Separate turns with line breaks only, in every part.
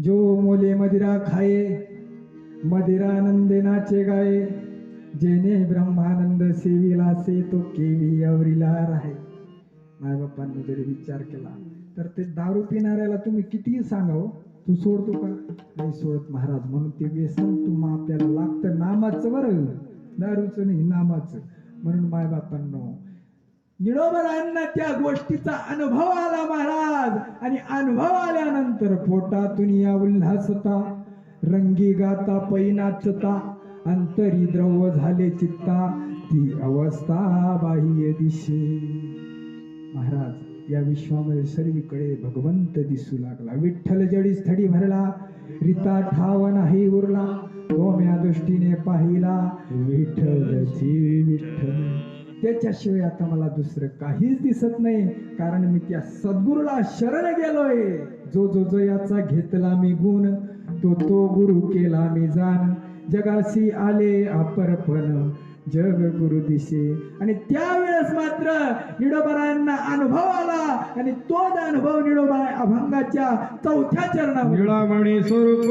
जो मुले मदिरा खाये मदिरानंदे नाचे गाये जेने ब्रह्मानंद सेविला से तो केवी अवरिला राहे. मायबापांनी जरी विचार केला तर ते दारू पिणाऱ्याला तुम्ही कितीही सांगाव हो, तू सोडतो का? नाही सोडत महाराज म्हणून ते व्यसन तुम्हा आपल्याला लागतं नामाचं बरं. दारूचं नाही नामाचं. म्हणून मायबापांनो निळोबरांना त्या गोष्टीचा अनुभव आला महाराज. आणि अनुभव आल्यानंतर पोटातून या उल्हासता रंगी गाता पै नाचता अंतरी द्रव झाले चित्ता ती अवस्था बाह्य दिशे. महाराज या विश्वामध्ये सर्वीकडे भगवंत दिसू लागला. विठ्ठल जडी स्थडी भरला रिता ठाव नाही उरला दोम्या दृष्टीने पाहिला विठ्ठलची विठ्ठल. त्याच्याशिवाय आता मला दुसरं काहीच दिसत नाही. कारण मी त्या सद्गुरूला शरण गेलोय. जो जो जो याचा घेतला मी गुण तो तो गुरु केला मी जाण. जगाशी आले अपरपण जग गुरु दिशे. आणि त्यावेळेस मात्र निडोबरायांना अनुभव आला. आणि तोच अनुभव निडोबा अभंगाच्या चौथ्या चरणावर.
निळामणी स्वरूप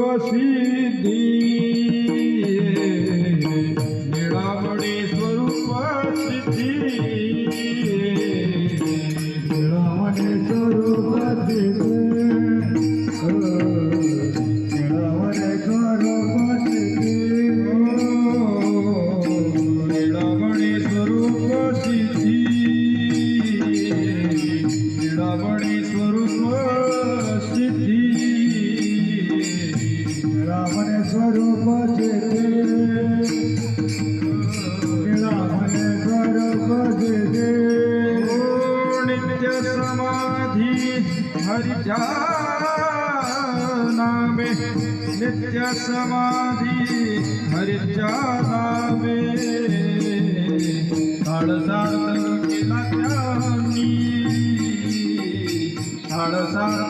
नामे नित्य समाधी हरिच्या नामे साडसार्थ केला त्यांनी साडसार्थ